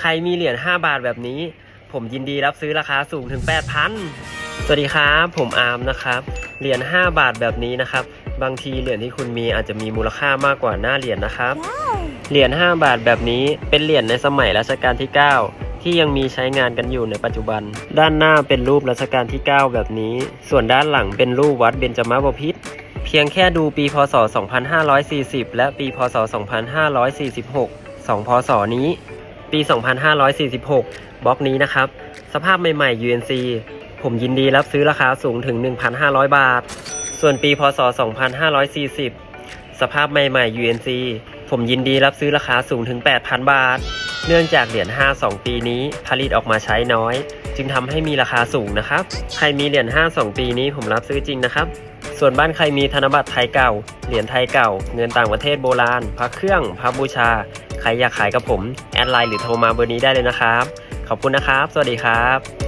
ใครมีเหรียญ5บาทแบบนี้ ผมยินดีรับซื้อราคาสูงถึง 8,000 สวัสดีครับ ผมอาร์มนะครับ เหรียญ5บาทแบบนี้นะครับ บางทีเหรียญที่คุณมีอาจจะมีมูลค่ามากกว่าหน้าเหรียญนะครับ เหรียญ5บาทแบบนี้เป็นเหรียญในสมัยรัชกาลที่ 9 ที่ยังมีใช้งานกันอยู่ในปัจจุบัน ด้านหน้าเป็นรูปรัชกาลที่ 9 แบบนี้ ส่วนด้านหลังเป็นรูปวัดเบญจมาบพิตรเพียงแค่ดูปีพศ 2540 และปีพศ 2546 2 พศนี้ ปี 2546 บล็อกนี้นะครับ สภาพใหม่ๆ UNC ผมยินดีรับซื้อราคาสูงถึง 1,500 บาท ส่วนปี พศ 2540 สภาพใหม่ๆ UNC ผมยินดีรับซื้อราคาสูงถึง 8,000 บาท เนื่องจากเหรียญ5 2 ปีนี้ผลิตออกมาใช้น้อย จึงทำให้มีราคาสูงนะครับ ใครมีเหรียญ5 2 ปีนี้ผมรับซื้อจริงนะครับ ส่วนบ้านใครมีธนบัตรไทยเก่า เหรียญไทยเก่า เงินต่างประเทศโบราณ พระเครื่อง พระบูชา ครอยากขายกับผม แอดไลน์หรือโทรมาเบอร์นี้ได้เลยนะครับ ขอบคุณนะครับ สวัสดีครับ